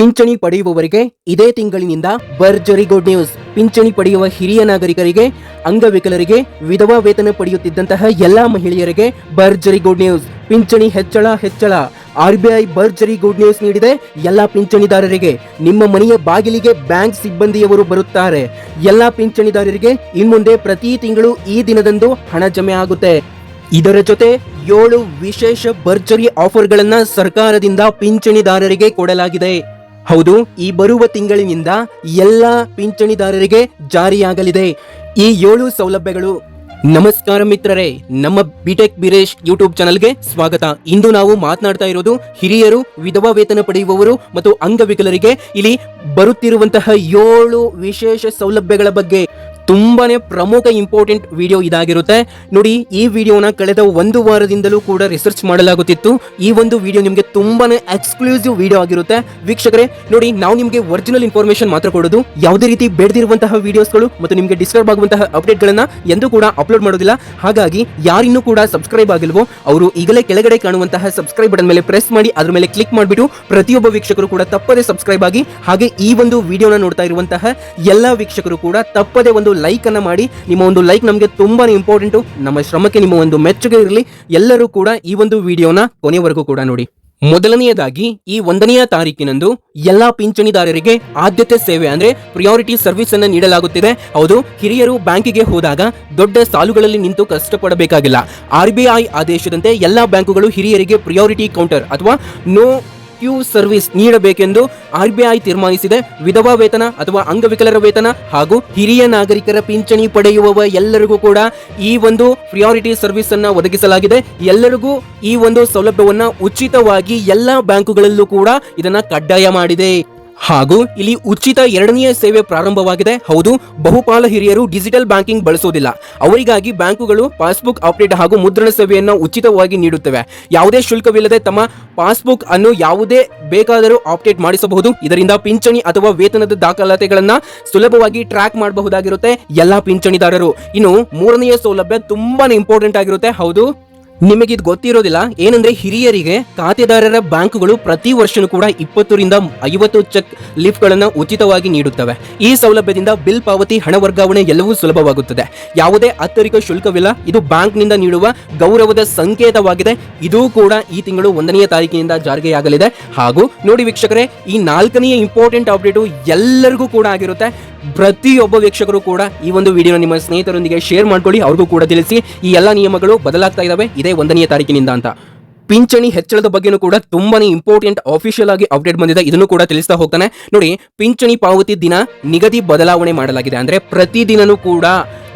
ಪಿಂಚಣಿ ಪಡೆಯುವವರಿಗೆ ಇದೇ ತಿಂಗಳಿನಿಂದ ಭರ್ಜರಿ ಗುಡ್ ನ್ಯೂಸ್. ಪಿಂಚಣಿ ಪಡೆಯುವ ಹಿರಿಯ ನಾಗರಿಕರಿಗೆ, ಅಂಗವಿಕಲರಿಗೆ ವಿಧವಾ ವೇತನ ಪಡೆಯುತ್ತಿದ್ದಂತಹ ಎಲ್ಲಾ ಮಹಿಳೆಯರಿಗೆ ಭರ್ಜರಿ ಗುಡ್ ನ್ಯೂಸ್. ಪಿಂಚಣಿ ಹೆಚ್ಚಳ ಹೆಚ್ಚಳ. ಆರ್ಬಿಐ ಭರ್ಜರಿ ಗುಡ್ ನ್ಯೂಸ್ ನೀಡಿದೆ ಎಲ್ಲಾ ಪಿಂಚಣಿದಾರರಿಗೆ. ನಿಮ್ಮ ಮನೆಯ ಬಾಗಿಲಿಗೆ ಬ್ಯಾಂಕ್ ಸಿಬ್ಬಂದಿಯವರು ಬರುತ್ತಾರೆ. ಎಲ್ಲಾ ಪಿಂಚಣಿದಾರರಿಗೆ ಇನ್ಮುಂದೆ ಪ್ರತಿ ತಿಂಗಳು ಈ ದಿನದಂದು ಹಣ ಜಮೆ ಆಗುತ್ತೆ. ಇದರ ಜೊತೆ ಏಳು ವಿಶೇಷ ಭರ್ಜರಿ ಆಫರ್ಗಳನ್ನು ಸರ್ಕಾರದಿಂದ ಪಿಂಚಣಿದಾರರಿಗೆ ಕೊಡಲಾಗಿದೆ. ಹೌದು, ಈ ಬರುವ ತಿಂಗಳಿನಿಂದ ಎಲ್ಲ ಪಿಂಚಣಿದಾರರಿಗೆ ಜಾರಿಯಾಗಲಿದೆ. ಈ ಏಳು ಸೌಲಭ್ಯಗಳು. ನಮಸ್ಕಾರ ಮಿತ್ರರೇ, ನಮ್ಮ ಬಿಟೆಕ್ ಬಿರೇಶ್ ಯೂಟ್ಯೂಬ್ ಚಾನಲ್ಗೆ ಸ್ವಾಗತ. ಇಂದು ನಾವು ಮಾತನಾಡ್ತಾ ಇರೋದು ಹಿರಿಯರು, ವಿಧವಾ ವೇತನ ಪಡೆಯುವವರು ಮತ್ತು ಅಂಗವಿಕಲರಿಗೆ ಇಲ್ಲಿ ಬರುತ್ತಿರುವಂತಹ ಏಳು ವಿಶೇಷ ಸೌಲಭ್ಯಗಳ ಬಗ್ಗೆ. ತುಂಬಾನೇ ಪ್ರಮುಖ ಇಂಪಾರ್ಟೆಂಟ್ ವಿಡಿಯೋ ಇದಾಗಿರುತ್ತೆ. ನೋಡಿ, ಈ ವಿಡಿಯೋನ ಕಳೆದ ಒಂದು ವಾರದಿಂದಲೂ ಕೂಡ ರಿಸರ್ಚ್ ಮಾಡಲಾಗುತ್ತಿತ್ತು. ಈ ಒಂದು ವಿಡಿಯೋ ನಿಮಗೆ ತುಂಬಾನೇ ಎಕ್ಸ್ಕ್ಲೂಸಿವ್ ವಿಡಿಯೋ ಆಗಿರುತ್ತೆ. ವೀಕ್ಷಕರೇ, ನೋಡಿ, ನಾವು ನಿಮಗೆ ಒರಿಜಿನಲ್ ಇನ್ಫಾರ್ಮೇಶನ್ ಮಾತ್ರ ಕೊಡೋದು. ಯಾವುದೇ ರೀತಿ ಬೆಳೆದಿರುವಂತಹ ವಿಡಿಯೋಸ್ಗಳು ಮತ್ತು ನಿಮಗೆ ಡಿಸ್ಟರ್ಬ್ ಆಗುವಂತಹ ಅಪ್ಡೇಟ್ಗಳನ್ನ ಎಂದೂ ಕೂಡ ಅಪ್ಲೋಡ್ ಮಾಡೋದಿಲ್ಲ. ಹಾಗಾಗಿ, ಯಾರಿನ್ನೂ ಕೂಡ ಸಬ್ಸ್ಕ್ರೈಬ್ ಆಗಿಲ್ವೋ, ಅವರು ಈಗಲೇ ಕೆಳಗಡೆ ಕಾಣುವಂತಹ ಸಬ್ಸ್ಕ್ರೈಬ್ ಬಟನ್ ಮೇಲೆ ಪ್ರೆಸ್ ಮಾಡಿ, ಅದರ ಮೇಲೆ ಕ್ಲಿಕ್ ಮಾಡಿಬಿಟ್ಟು ಪ್ರತಿಯೊಬ್ಬ ವೀಕ್ಷಕರು ಕೂಡ ತಪ್ಪದೇ ಸಬ್ಸ್ಕ್ರೈಬ್ ಆಗಿ, ಹಾಗೆ ಈ ಒಂದು ವಿಡಿಯೋನ ನೋಡ್ತಾ ಇರುವಂತಹ ಎಲ್ಲ ವೀಕ್ಷಕರು ಕೂಡ ತಪ್ಪದೇ ಒಂದು ಲೈಕ್ ಅನ್ನ ಮಾಡಿ. ನಿಮ್ಮ ಒಂದು ಲೈಕ್ ನಮಗೆ ತುಂಬಾ ಇಂಪಾರ್ಟೆಂಟು ನಮ್ಮ ಶ್ರಮಕ್ಕೆ ನಿಮ್ಮ ಒಂದು ಮೆಚ್ಚುಗೆ ಇರಲಿ. ಎಲ್ಲರೂ ಕೂಡ ಈ ಒಂದು ವಿಡಿಯೋನ ಕೊನೆವರೆಗೂ ಕೂಡ ನೋಡಿ. ಮೊದಲನೆಯದಾಗಿ ಈ ಒಂದನೆಯ ತಾರೀಕಿನಂದು ಎಲ್ಲಾ ಪಿಂಚಣಿದಾರರಿಗೆ ಆದ್ಯತೆ ಸೇವೆ ಅಂದ್ರೆ ಪ್ರಿಯಾರಿಟಿ ಸರ್ವಿಸ್ ಅನ್ನು ನೀಡಲಾಗುತ್ತಿದೆ. ಹೌದು, ಹಿರಿಯರು ಬ್ಯಾಂಕಿಗೆ ಹೋದಾಗ ದೊಡ್ಡ ಸಾಲುಗಳಲ್ಲಿ ನಿಂತು ಕಷ್ಟಪಡಬೇಕಾಗಿಲ್ಲ. ಆರ್ ಬಿ ಐ ಆದೇಶದಂತೆ ಎಲ್ಲಾ ಬ್ಯಾಂಕುಗಳು ಹಿರಿಯರಿಗೆ ಪ್ರಿಯಾರಿಟಿ ಕೌಂಟರ್ ಅಥವಾ ನೋ ಕ್ಯೂ ಸರ್ವಿಸ್ ನೀಡಬೇಕೆಂದು ಆರ್ಬಿಐ ತೀರ್ಮಾನಿಸಿದೆ. ವಿಧವಾ ವೇತನ ಅಥವಾ ಅಂಗವಿಕಲರ ವೇತನ ಹಾಗೂ ಹಿರಿಯ ನಾಗರಿಕರ ಪಿಂಚಣಿ ಪಡೆಯುವವ ಎಲ್ಲರಿಗೂ ಕೂಡ ಈ ಒಂದು ಪ್ರಿಯಾರಿಟಿ ಸರ್ವಿಸ್ ಅನ್ನ ಒದಗಿಸಲಾಗಿದೆ. ಎಲ್ಲರಿಗೂ ಈ ಒಂದು ಸೌಲಭ್ಯವನ್ನ ಉಚಿತವಾಗಿ ಎಲ್ಲಾ ಬ್ಯಾಂಕುಗಳಲ್ಲೂ ಕೂಡ ಇದನ್ನ ಕಡ್ಡಾಯ ಮಾಡಿದೆ. ಹಾಗೂ ಇಲ್ಲಿ ಉಚಿತ ಎರಡನೆಯ ಸೇವೆ ಪ್ರಾರಂಭವಾಗಿದೆ. ಹೌದು, ಬಹುಪಾಲ ಹಿರಿಯರು ಡಿಜಿಟಲ್ ಬ್ಯಾಂಕಿಂಗ್ ಬಳಸುವುದಿಲ್ಲ ಅವರಿಗಾಗಿ ಬ್ಯಾಂಕುಗಳು ಪಾಸ್ಬುಕ್ ಅಪ್ಡೇಟ್ ಹಾಗೂ ಮುದ್ರಣ ಸೇವೆಯನ್ನು ಉಚಿತವಾಗಿ ನೀಡುತ್ತವೆ. ಯಾವುದೇ ಶುಲ್ಕವಿಲ್ಲದೆ ತಮ್ಮ ಪಾಸ್ಬುಕ್ ಅನ್ನು ಯಾವುದೇ ಬೇಕಾದರೂ ಅಪ್ಡೇಟ್ ಮಾಡಿಸಬಹುದು. ಇದರಿಂದ ಪಿಂಚಣಿ ಅಥವಾ ವೇತನದ ದಾಖಲಾತಿಗಳನ್ನು ಸುಲಭವಾಗಿ ಟ್ರ್ಯಾಕ್ ಮಾಡಬಹುದಾಗಿರುತ್ತೆ. ಎಲ್ಲಾ ಪಿಂಚಣಿದಾರರು. ಇನ್ನು ಮೂರನೆಯ ಸೌಲಭ್ಯ ತುಂಬಾನೇ ಇಂಪಾರ್ಟೆಂಟ್ ಆಗಿರುತ್ತೆ. ಹೌದು. ನಿಮಗೆ ಇದು ಗೊತ್ತಿರೋದಿಲ್ಲ, ಏನಂದ್ರೆ ಹಿರಿಯರಿಗೆ ಖಾತೆದಾರರ ಬ್ಯಾಂಕುಗಳು ಪ್ರತಿ ವರ್ಷನೂ ಕೂಡ ಇಪ್ಪತ್ತರಿಂದ ಐವತ್ತು ಚೆಕ್ ಲಿಫ್ಟ್ಗಳನ್ನು ಉಚಿತವಾಗಿ ನೀಡುತ್ತವೆ. ಈ ಸೌಲಭ್ಯದಿಂದ ಬಿಲ್ ಪಾವತಿ, ಹಣ ವರ್ಗಾವಣೆ ಎಲ್ಲವೂ ಸುಲಭವಾಗುತ್ತದೆ. ಯಾವುದೇ ಅತ್ತರಿಕ ಶುಲ್ಕವಿಲ್ಲ, ಇದು ಬ್ಯಾಂಕ್ನಿಂದ ನೀಡುವ ಗೌರವದ ಸಂಕೇತವಾಗಿದೆ. ಇದು ಕೂಡ ಈ ತಿಂಗಳು ಒಂದನೆಯ ತಾರೀಕಿನಿಂದ ಜಾರಿಗೆಯಾಗಲಿದೆ. ಹಾಗೂ ನೋಡಿ ವೀಕ್ಷಕರೇ, ಈ ನಾಲ್ಕನೆಯ ಇಂಪಾರ್ಟೆಂಟ್ ಅಪ್ಡೇಟು ಎಲ್ಲರಿಗೂ ಕೂಡ ಆಗಿರುತ್ತೆ. ಪ್ರತಿಯೊಬ್ಬ ವೀಕ್ಷಕರು ಕೂಡ ಈ ಒಂದು ವಿಡಿಯೋ ನಿಮ್ಮ ಸ್ನೇಹಿತರೊಂದಿಗೆ ಶೇರ್ ಮಾಡ್ಕೊಳ್ಳಿ. ಅವ್ರಿಗೂ ಕೂಡ ತಿಳಿಸಿ. ಈ ಎಲ್ಲ ನಿಯಮಗಳು ಬದಲಾಗ್ತಾ ಇದಾವೆ. ಇದೇ ಒಂದನೆಯ ತಾರೀಕಿನಿಂದ ಅಂತ. ಪಿಂಚಣಿ ಹೆಚ್ಚಳದ ಬಗ್ಗೆನೂ ಕೂಡ ತುಂಬಾನೇ ಇಂಪಾರ್ಟೆಂಟ್ ಅಫಿಷಿಯಲ್ ಆಗಿ ಅಪ್ಡೇಟ್ ಬಂದಿದೆ. ಇದನ್ನು ಕೂಡ ತಿಳಿಸ್ತಾ ಹೋಗ್ತಾನೆ. ನೋಡಿ, ಪಿಂಚಣಿ ಪಾವತಿ ದಿನ ನಿಗದಿ ಬದಲಾವಣೆ ಮಾಡಲಾಗಿದೆ. ಅಂದ್ರೆ ಪ್ರತಿ ದಿನನೂ ಕೂಡ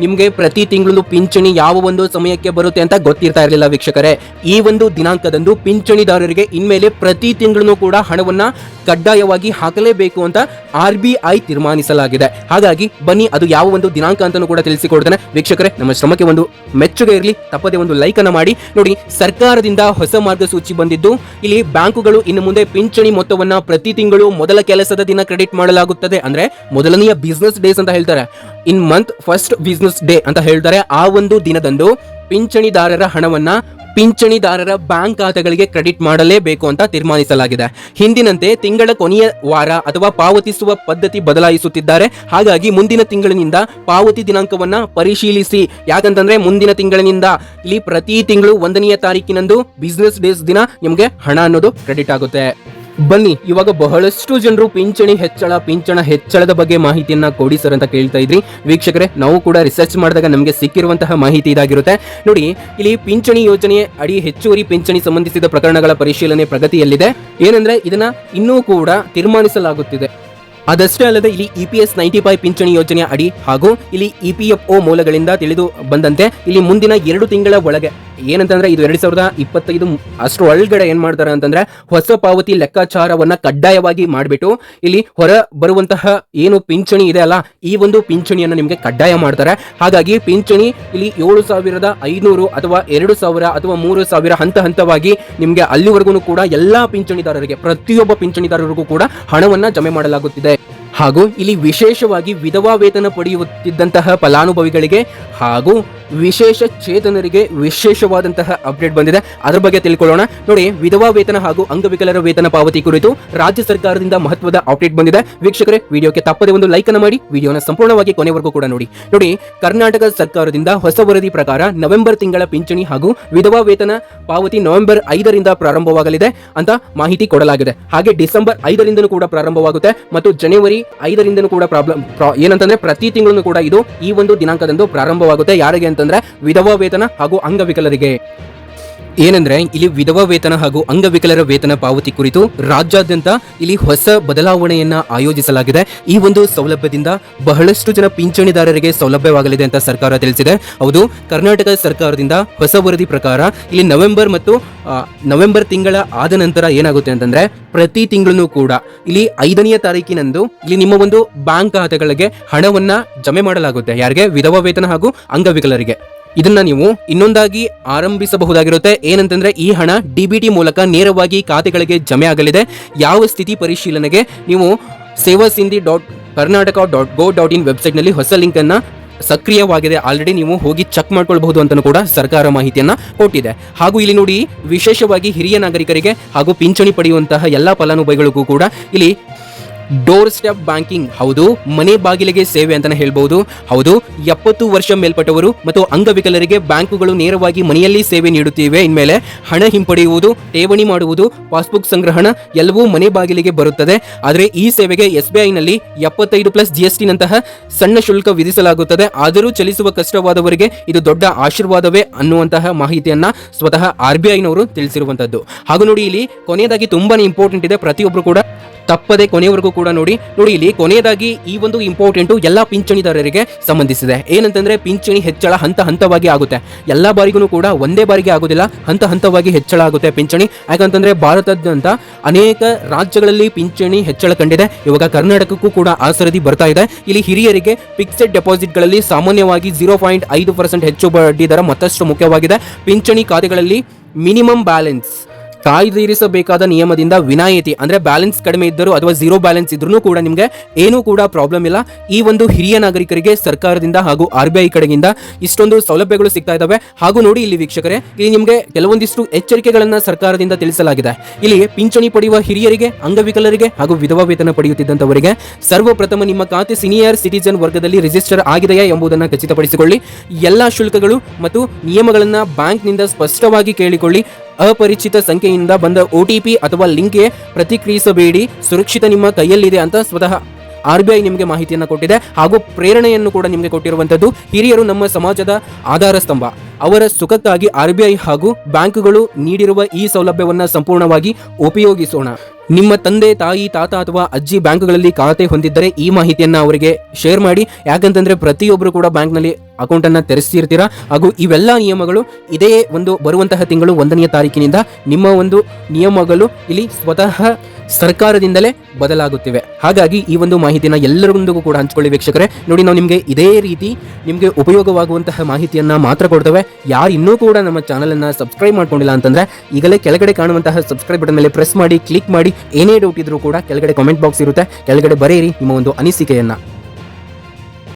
ನಿಮಗೆ ಪ್ರತಿ ತಿಂಗಳು ಪಿಂಚಣಿ ಯಾವ ಒಂದು ಸಮಯಕ್ಕೆ ಬರುತ್ತೆ ಅಂತ ಗೊತ್ತಿರ್ತಾ ಇರಲಿಲ್ಲ ವೀಕ್ಷಕರೇ. ಈ ಒಂದು ದಿನಾಂಕದಂದು ಪಿಂಚಣಿದಾರರಿಗೆ ಇನ್ಮೇಲೆ ಪ್ರತಿ ತಿಂಗಳು ಕೂಡ ಹಣವನ್ನ ಕಡ್ಡಾಯವಾಗಿ ಹಾಕಲೇಬೇಕು ಅಂತ ಆರ್ ಬಿ ಐ ತೀರ್ಮಾನಿಸಲಾಗಿದೆ. ಹಾಗಾಗಿ ಬನ್ನಿ, ಅದು ಯಾವ ಒಂದು ದಿನಾಂಕ ಅಂತಾನೂ ಕೂಡ ತಿಳಿಸಿಕೊಡ್ತಾನೆ. ವೀಕ್ಷಕರೇ, ನಮ್ಮ ಶ್ರಮಕ್ಕೆ ಒಂದು ಮೆಚ್ಚುಗೆ ಇರಲಿ. ತಪ್ಪದೆ ಒಂದು ಲೈಕ್ ಅನ್ನ ಮಾಡಿ. ನೋಡಿ, ಸರ್ಕಾರದಿಂದ ಹೊಸ ಮಾರ್ಗಸೂಚಿ ಬಂದಿದ್ದು, ಇಲ್ಲಿ ಬ್ಯಾಂಕುಗಳು ಇನ್ನು ಮುಂದೆ ಪಿಂಚಣಿ ಮೊತ್ತವನ್ನ ಪ್ರತಿ ತಿಂಗಳು ಮೊದಲ ಕೆಲಸದ ದಿನ ಕ್ರೆಡಿಟ್ ಮಾಡಲಾಗುತ್ತದೆ. ಅಂದ್ರೆ ಮೊದಲನೆಯ ಬಿಸ್ನೆಸ್ ಡೇಸ್ ಅಂತ ಹೇಳ್ತಾರೆ. In month first business day ಅಂತ ಹೇಳ್ತಾರೆ. ಆ ಒಂದು ದಿನದಂದು ಪಿಂಚಣಿದಾರರ ಹಣವನ್ನ ಪಿಂಚಣಿದಾರರ ಬ್ಯಾಂಕ್ ಖಾತೆಗಳಿಗೆ ಕ್ರೆಡಿಟ್ ಮಾಡಲೇಬೇಕು ಅಂತ ತೀರ್ಮಾನಿಸಲಾಗಿದೆ. ಹಿಂದಿನಂತೆ ತಿಂಗಳ ಕೊನೆಯ ವಾರ ಅಥವಾ ಪಾವತಿಸುವ ಪದ್ಧತಿ ಬದಲಾಯಿಸುತ್ತಿದ್ದಾರೆ. ಹಾಗಾಗಿ ಮುಂದಿನ ತಿಂಗಳಿನಿಂದ ಪಾವತಿ ದಿನಾಂಕವನ್ನ ಪರಿಶೀಲಿಸಿ. ಯಾಕಂತಂದ್ರೆ ಮುಂದಿನ ತಿಂಗಳಿನಿಂದ ಇಲ್ಲಿ ಪ್ರತಿ ತಿಂಗಳು ಒಂದನೆಯ ತಾರೀಕಿನಂದು ಬಿಸ್ನೆಸ್ ಡೇಸ್ ದಿನ ನಿಮಗೆ ಹಣ ಅನ್ನೋದು ಕ್ರೆಡಿಟ್ ಆಗುತ್ತೆ. ಬನ್ನಿ, ಇವಾಗ ಬಹಳಷ್ಟು ಜನರು ಪಿಂಚಣಿ ಹೆಚ್ಚಳ, ಪಿಂಚಣ ಹೆಚ್ಚಳದ ಬಗ್ಗೆ ಮಾಹಿತಿಯನ್ನ ಕೊಡಿ ಸರ್ ಅಂತ ಕೇಳ್ತಾ ಇದ್ರಿ. ವೀಕ್ಷಕರೇ, ನಾವು ಕೂಡ ರಿಸರ್ಚ್ ಮಾಡಿದಾಗ ನಮಗೆ ಸಿಕ್ಕಿರುವಂತಹ ಮಾಹಿತಿ ಇದಾಗಿರುತ್ತೆ. ನೋಡಿ, ಇಲ್ಲಿ ಪಿಂಚಣಿ ಯೋಜನೆ ಅಡಿ ಹೆಚ್ಚುವರಿ ಪಿಂಚಣಿ ಸಂಬಂಧಿಸಿದ ಪ್ರಕರಣಗಳ ಪರಿಶೀಲನೆ ಪ್ರಗತಿಯಲ್ಲಿದೆ. ಏನಂದ್ರೆ, ಇದನ್ನ ಇನ್ನೂ ಕೂಡ ತೀರ್ಮಾನಿಸಲಾಗುತ್ತಿದೆ. ಅದಷ್ಟೇ ಅಲ್ಲದೆ, ಇಲ್ಲಿ E P S ninety five ಪಿಂಚಣಿ ಯೋಜನೆಯ ಅಡಿ ಹಾಗೂ ಇಲ್ಲಿ ಇ ಪಿ ಎಫ್ ಒ ಮೂಲಗಳಿಂದ ತಿಳಿದು ಬಂದಂತೆ, ಇಲ್ಲಿ ಮುಂದಿನ ಎರಡು ತಿಂಗಳ ಒಳಗೆ ಏನಂತಂದ್ರೆ ಇದು ಎರಡ್ ಸಾವಿರದ ಇಪ್ಪತ್ತೈದು ಅಷ್ಟರ ಒಳಗಡೆ ಏನ್ ಮಾಡ್ತಾರೆ ಅಂತಂದ್ರೆ ಹೊಸ ಪಾವತಿ ಲೆಕ್ಕಾಚಾರವನ್ನ ಕಡ್ಡಾಯವಾಗಿ ಮಾಡಿಬಿಟ್ಟು ಇಲ್ಲಿ ಹೊರ ಬರುವಂತಹ ಏನು ಪಿಂಚಣಿ ಇದೆ ಅಲ್ಲ, ಈ ಒಂದು ಪಿಂಚಣಿಯನ್ನು ನಿಮಗೆ ಕಡ್ಡಾಯ ಮಾಡ್ತಾರೆ. ಹಾಗಾಗಿ ಪಿಂಚಣಿ ಇಲ್ಲಿ ಏಳು ಸಾವಿರದ ಐನೂರು ಅಥವಾ ಎರಡು ಸಾವಿರ ಅಥವಾ ಮೂರು ಸಾವಿರ ಹಂತ ಹಂತವಾಗಿ ನಿಮಗೆ ಅಲ್ಲಿವರೆಗೂ ಕೂಡ ಎಲ್ಲಾ ಪಿಂಚಣಿದಾರರಿಗೆ, ಪ್ರತಿಯೊಬ್ಬ ಪಿಂಚಣಿದಾರರಿಗೂ ಕೂಡ ಹಣವನ್ನ ಜಮೆ ಮಾಡಲಾಗುತ್ತಿದೆ. ಹಾಗೂ ಇಲ್ಲಿ ವಿಶೇಷವಾಗಿ ವಿಧವಾ ವೇತನ ಪಡೆಯುತ್ತಿದ್ದಂತಹ ಫಲಾನುಭವಿಗಳಿಗೆ ಹಾಗೂ ವಿಶೇಷ ಚೇತನರಿಗೆ ವಿಶೇಷವಾದಂತಹ ಅಪ್ಡೇಟ್ ಬಂದಿದೆ. ಅದರ ಬಗ್ಗೆ ತಿಳ್ಕೊಳ್ಳೋಣ. ನೋಡಿ, ವಿಧವಾ ವೇತನ ಹಾಗೂ ಅಂಗವಿಕಲರ ವೇತನ ಪಾವತಿ ಕುರಿತು ರಾಜ್ಯ ಸರ್ಕಾರದಿಂದ ಮಹತ್ವದ ಅಪ್ಡೇಟ್ ಬಂದಿದೆ. ವೀಕ್ಷಕರೇ, ವಿಡಿಯೋಕ್ಕೆ ತಪ್ಪದೆ ಒಂದು ಲೈಕ್ ಅನ್ನು ಮಾಡಿ. ವಿಡಿಯೋನ ಸಂಪೂರ್ಣವಾಗಿ ಕೊನೆವರೆಗೂ ಕೂಡ ನೋಡಿ. ನೋಡಿ, ಕರ್ನಾಟಕ ಸರ್ಕಾರದಿಂದ ಹೊಸ ವರದಿ ಪ್ರಕಾರ ನವೆಂಬರ್ ತಿಂಗಳ ಪಿಂಚಣಿ ಹಾಗೂ ವಿಧವಾ ವೇತನ ಪಾವತಿ ನವೆಂಬರ್ ಐದರಿಂದ ಪ್ರಾರಂಭವಾಗಲಿದೆ ಅಂತ ಮಾಹಿತಿ ಕೊಡಲಾಗಿದೆ. ಹಾಗೆ ಡಿಸೆಂಬರ್ ಐದರಿಂದಲೂ ಕೂಡ ಪ್ರಾರಂಭವಾಗುತ್ತೆ. ಮತ್ತು ಜನವರಿ ಐದರಿಂದನೂ ಕೂಡ ಪ್ರಾಬ್ಲಮ್ ಏನಂತಂದ್ರೆ ಪ್ರತಿ ತಿಂಗಳು ಕೂಡ ಇದು ಈ ಒಂದು ದಿನಾಂಕದಂದು ಪ್ರಾರಂಭವಾಗುತ್ತೆ. ಯಾರಿಗೆ ಅಂತಂದ್ರೆ ವಿಧವಾ ವೇತನ ಹಾಗೂ ಅಂಗವಿಕಲರಿಗೆ. ಏನಂದ್ರೆ, ಇಲ್ಲಿ ವಿಧವಾ ವೇತನ ಹಾಗೂ ಅಂಗವಿಕಲರ ವೇತನ ಪಾವತಿ ಕುರಿತು ರಾಜ್ಯಾದ್ಯಂತ ಇಲ್ಲಿ ಹೊಸ ಬದಲಾವಣೆಯನ್ನ ಆಯೋಜಿಸಲಾಗಿದೆ. ಈ ಒಂದು ಸೌಲಭ್ಯದಿಂದ ಬಹಳಷ್ಟು ಜನ ಪಿಂಚಣಿದಾರರಿಗೆ ಸೌಲಭ್ಯವಾಗಲಿದೆ ಅಂತ ಸರ್ಕಾರ ತಿಳಿಸಿದೆ. ಹೌದು, ಕರ್ನಾಟಕ ಸರ್ಕಾರದಿಂದ ಹೊಸ ವರದಿ ಪ್ರಕಾರ ಇಲ್ಲಿ ನವೆಂಬರ್ ಮತ್ತು ನವೆಂಬರ್ ತಿಂಗಳ ಆದ ನಂತರ ಏನಾಗುತ್ತೆ ಅಂತಂದ್ರೆ, ಪ್ರತಿ ತಿಂಗಳೂ ಕೂಡ ಇಲ್ಲಿ ಐದನೆಯ ತಾರೀಕಿನಂದು ಇಲ್ಲಿ ನಿಮ್ಮ ಒಂದು ಬ್ಯಾಂಕ್ ಖಾತೆಗಳಿಗೆ ಹಣವನ್ನ ಜಮೆ ಮಾಡಲಾಗುತ್ತೆ. ಯಾರಿಗೆ? ವಿಧವಾ ವೇತನ ಹಾಗೂ ಅಂಗವಿಕಲರಿಗೆ. ಇದನ್ನ ನೀವು ಇನ್ನೊಂದಾಗಿ ಆರಂಭಿಸಬಹುದಾಗಿರುತ್ತೆ. ಏನಂತಂದ್ರೆ ಈ ಹಣ ಡಿಬಿಟಿ ಮೂಲಕ ನೇರವಾಗಿ ಖಾತೆಗಳಿಗೆ ಜಮೆ ಆಗಲಿದೆ. ಯಾವ ಸ್ಥಿತಿ ಪರಿಶೀಲನೆಗೆ ನೀವು Seva Sindhu dot Karnataka dot gov dot in ವೆಬ್ಸೈಟ್ನಲ್ಲಿ ಹೊಸ ಲಿಂಕ್ ಅನ್ನ ಸಕ್ರಿಯವಾಗಿದೆ. ಆಲ್ರೆಡಿ ನೀವು ಹೋಗಿ ಚೆಕ್ ಮಾಡ್ಕೊಳ್ಬಹುದು ಅಂತಲೂ ಕೂಡ ಸರ್ಕಾರ ಮಾಹಿತಿಯನ್ನ ಕೊಟ್ಟಿದೆ. ಹಾಗೂ ಇಲ್ಲಿ ನೋಡಿ ವಿಶೇಷವಾಗಿ ಹಿರಿಯ ನಾಗರಿಕರಿಗೆ ಹಾಗೂ ಪಿಂಚಣಿ ಪಡೆಯುವಂತಹ ಎಲ್ಲ ಫಲಾನುಭವಿಗಳಿಗೂ ಕೂಡ ಇಲ್ಲಿ ಡೋರ್ ಸ್ಟೆಪ್ ಬ್ಯಾಂಕಿಂಗ್ ಹೌದು, ಮನೆ ಬಾಗಿಲಿಗೆ ಸೇವೆ ಅಂತಾನೆ ಹೇಳ್ಬಹುದು ಹೌದು, ಎಪ್ಪತ್ತು ವರ್ಷ ಮೇಲ್ಪಟ್ಟವರು ಮತ್ತು ಅಂಗವಿಕಲರಿಗೆ ಬ್ಯಾಂಕುಗಳು ನೇರವಾಗಿ ಮನೆಯಲ್ಲಿ ಸೇವೆ ನೀಡುತ್ತಿವೆ. ಇನ್ಮೇಲೆ ಹಣ ಹಿಂಪಡೆಯುವುದು, ಠೇವಣಿ ಮಾಡುವುದು, ಪಾಸ್ಬುಕ್ ಸಂಗ್ರಹಣ ಎಲ್ಲವೂ ಮನೆ ಬಾಗಿಲಿಗೆ ಬರುತ್ತದೆ. ಆದರೆ ಈ ಸೇವೆಗೆ ಎಸ್ ಬಿ ಐನಲ್ಲಿ ಎಪ್ಪತ್ತೈದು ಪ್ಲಸ್ ಜಿಎಸ್ಟಿ ಎಸ್ ನಂತಹ ಸಣ್ಣ ಶುಲ್ಕ ವಿಧಿಸಲಾಗುತ್ತದೆ. ಆದರೂ ಚಲಿಸುವ ಕಷ್ಟವಾದವರಿಗೆ ಇದು ದೊಡ್ಡ ಆಶೀರ್ವಾದವೇ ಅನ್ನುವಂತಹ ಮಾಹಿತಿಯನ್ನ ಸ್ವತಃ ಆರ್ ಬಿ ಐನವರು ತಿಳಿಸಿರುವಂತದ್ದು. ಹಾಗೂ ನೋಡಿ, ಇಲ್ಲಿ ಕೊನೆಯದಾಗಿ ತುಂಬಾನೇ ಇಂಪಾರ್ಟೆಂಟ್ ಇದೆ. ಪ್ರತಿಯೊಬ್ಬರು ಕೂಡ ತಪ್ಪದೆ ಕೊನೆಯವರೆಗೂ ಕೂಡ ನೋಡಿ ನೋಡಿ ಇಲ್ಲಿ ಕೊನೆಯದಾಗಿ ಈ ಒಂದು ಇಂಪಾರ್ಟೆಂಟು ಎಲ್ಲ ಪಿಂಚಣಿದಾರರಿಗೆ ಸಂಬಂಧಿಸಿದೆ. ಏನಂತಂದ್ರೆ ಪಿಂಚಣಿ ಹೆಚ್ಚಳ ಹಂತ ಹಂತವಾಗಿ ಆಗುತ್ತೆ. ಎಲ್ಲ ಬಾರಿಗೂ ಕೂಡ ಒಂದೇ ಬಾರಿಗೆ ಆಗೋದಿಲ್ಲ, ಹಂತ ಹಂತವಾಗಿ ಹೆಚ್ಚಳ ಆಗುತ್ತೆ ಪಿಂಚಣಿ. ಯಾಕಂತಂದ್ರೆ ಭಾರತದಂತ ಅನೇಕ ರಾಜ್ಯಗಳಲ್ಲಿ ಪಿಂಚಣಿ ಹೆಚ್ಚಳ ಕಂಡಿದೆ. ಇವಾಗ ಕರ್ನಾಟಕಕ್ಕೂ ಕೂಡ ಆ ಸರದಿ ಬರ್ತಾ ಇದೆ. ಇಲ್ಲಿ ಹಿರಿಯರಿಗೆ ಫಿಕ್ಸೆಡ್ ಡೆಪಾಸಿಟ್ಗಳಲ್ಲಿ ಸಾಮಾನ್ಯವಾಗಿ ಜೀರೋ ಪಾಯಿಂಟ್ ಐದು ಪರ್ಸೆಂಟ್ ಹೆಚ್ಚು ಬಡ್ಡಿ ದರ ಮತ್ತಷ್ಟು ಮುಖ್ಯವಾಗಿದೆ. ಪಿಂಚಣಿ ಖಾತೆಗಳಲ್ಲಿ ಮಿನಿಮಮ್ ಬ್ಯಾಲೆನ್ಸ್ ಕಾಯ್ದಿರಿಸಬೇಕಾದ ನಿಯಮದಿಂದ ವಿನಾಯಿತಿ, ಅಂದ್ರೆ ಬ್ಯಾಲೆನ್ಸ್ ಕಡಿಮೆ ಇದ್ದರೂ ಅಥವಾ ಝೀರೋ ಬ್ಯಾಲೆನ್ಸ್ ಇದ್ರೂ ಕೂಡ ನಿಮಗೆ ಏನೂ ಕೂಡ ಪ್ರಾಬ್ಲಮ್ ಇಲ್ಲ. ಈ ಒಂದು ಹಿರಿಯ ನಾಗರಿಕರಿಗೆ ಸರ್ಕಾರದಿಂದ ಹಾಗೂ ಆರ್ ಬಿ ಐ ಕಡೆಗಿಂದ ಇಷ್ಟೊಂದು ಸೌಲಭ್ಯಗಳು ಸಿಗ್ತಾ ಇದ್ದಾವೆ. ಹಾಗೂ ನೋಡಿ ಇಲ್ಲಿ ವೀಕ್ಷಕರೇ, ಇಲ್ಲಿ ನಿಮಗೆ ಕೆಲವೊಂದಿಷ್ಟು ಎಚ್ಚರಿಕೆಗಳನ್ನ ಸರ್ಕಾರದಿಂದ ತಿಳಿಸಲಾಗಿದೆ. ಇಲ್ಲಿ ಪಿಂಚಣಿ ಪಡೆಯುವ ಹಿರಿಯರಿಗೆ, ಅಂಗವಿಕಲರಿಗೆ ಹಾಗೂ ವಿಧವಾ ವೇತನ ಪಡೆಯುತ್ತಿದ್ದಂಥವರಿಗೆ ಸರ್ವಪ್ರಥಮ ನಿಮ್ಮ ಖಾತೆ ಸೀನಿಯರ್ ಸಿಟಿಜನ್ ವರ್ಗದಲ್ಲಿ ರಿಜಿಸ್ಟರ್ ಆಗಿದೆಯಾ ಎಂಬುದನ್ನು ಖಚಿತಪಡಿಸಿಕೊಳ್ಳಿ. ಎಲ್ಲಾ ಶುಲ್ಕಗಳು ಮತ್ತು ನಿಯಮಗಳನ್ನು ಬ್ಯಾಂಕ್ನಿಂದ ಸ್ಪಷ್ಟವಾಗಿ ಕೇಳಿಕೊಳ್ಳಿ. ಅಪರಿಚಿತ ಸಂಖ್ಯೆಯಿಂದ ಬಂದ ಒ ಅಥವಾ ಲಿಂಕ್ಗೆ ಪ್ರತಿಕ್ರಿಯಿಸಬೇಡಿ. ಸುರಕ್ಷಿತ ನಿಮ್ಮ ಕೈಯಲ್ಲಿದೆ ಅಂತ ಸ್ವತಃ ಆರ್ ಬಿ ಐ ನಿಮಗೆ ಮಾಹಿತಿಯನ್ನು ಕೊಟ್ಟಿದೆ. ಹಾಗೂ ಪ್ರೇರಣೆಯನ್ನು ಕೂಡ ನಿಮಗೆ ಕೊಟ್ಟಿರುವಂಥದ್ದು ಹಿರಿಯರು ನಮ್ಮ ಸಮಾಜದ ಆಧಾರ ಸ್ತಂಭ ಅವರ ಸುಖಕ್ಕಾಗಿ ಆರ್ ಬಿ ಐ ಹಾಗೂ ಬ್ಯಾಂಕುಗಳು ನೀಡಿರುವ ಈ ಸೌಲಭ್ಯವನ್ನು ಸಂಪೂರ್ಣವಾಗಿ ಉಪಯೋಗಿಸೋಣ. ನಿಮ್ಮ ತಂದೆ, ತಾಯಿ, ತಾತ ಅಥವಾ ಅಜ್ಜಿ ಬ್ಯಾಂಕ್ಗಳಲ್ಲಿ ಖಾತೆ ಹೊಂದಿದ್ದರೆ ಈ ಮಾಹಿತಿಯನ್ನು ಅವರಿಗೆ ಶೇರ್ ಮಾಡಿ. ಯಾಕಂತಂದ್ರೆ ಪ್ರತಿಯೊಬ್ಬರು ಕೂಡ ಬ್ಯಾಂಕ್ನಲ್ಲಿ ಅಕೌಂಟ್ ಅನ್ನ ತೆರೆಸಿರ್ತೀರಾ ಹಾಗೂ ಇವೆಲ್ಲ ನಿಯಮಗಳು ಇದೇ ಒಂದು ಬರುವಂತಹ ತಿಂಗಳು ಒಂದನೆಯ ತಾರೀಕಿನಿಂದ ನಿಮ್ಮ ಒಂದು ನಿಯಮಗಳು ಇಲ್ಲಿ ಸ್ವತಃ ಸರ್ಕಾರದಿಂದಲೇ ಬದಲಾಗುತ್ತಿವೆ. ಹಾಗಾಗಿ ಈ ಒಂದು ಮಾಹಿತಿನ ಎಲ್ಲರೊಂದಿಗೂ ಕೂಡ ಹಂಚಿಕೊಳ್ಳಿ ವೀಕ್ಷಕರೇ. ನೋಡಿ, ನಾವು ನಿಮಗೆ ಇದೇ ರೀತಿ ನಿಮಗೆ ಉಪಯೋಗವಾಗುವಂತಹ ಮಾಹಿತಿಯನ್ನ ಮಾತ್ರ ಕೊಡ್ತವೆ. ಯಾರು ಇನ್ನೂ ಕೂಡ ನಮ್ಮ ಚಾನಲ್ ಅನ್ನ ಸಬ್ಸ್ಕ್ರೈಬ್ ಮಾಡ್ಕೊಂಡಿಲ್ಲ ಅಂತಂದ್ರೆ ಈಗಲೇ ಕೆಳಗಡೆ ಕಾಣುವಂತಹ ಸಬ್ಸ್ಕ್ರೈಬ್ ಬಟನ್ ಮೇಲೆ ಪ್ರೆಸ್ ಮಾಡಿ ಕ್ಲಿಕ್ ಮಾಡಿ, ಏನೇ ಡೌಟ್ ಇದ್ರೂ ಕೂಡ ಕೆಳಗಡೆ ಕಾಮೆಂಟ್ ಬಾಕ್ಸ್ ಇರುತ್ತೆ. ಕೆಳಗಡೆ ಬರೆಯಿರಿ ನಿಮ್ಮ ಒಂದು ಅನಿಸಿಕೆಯನ್ನ.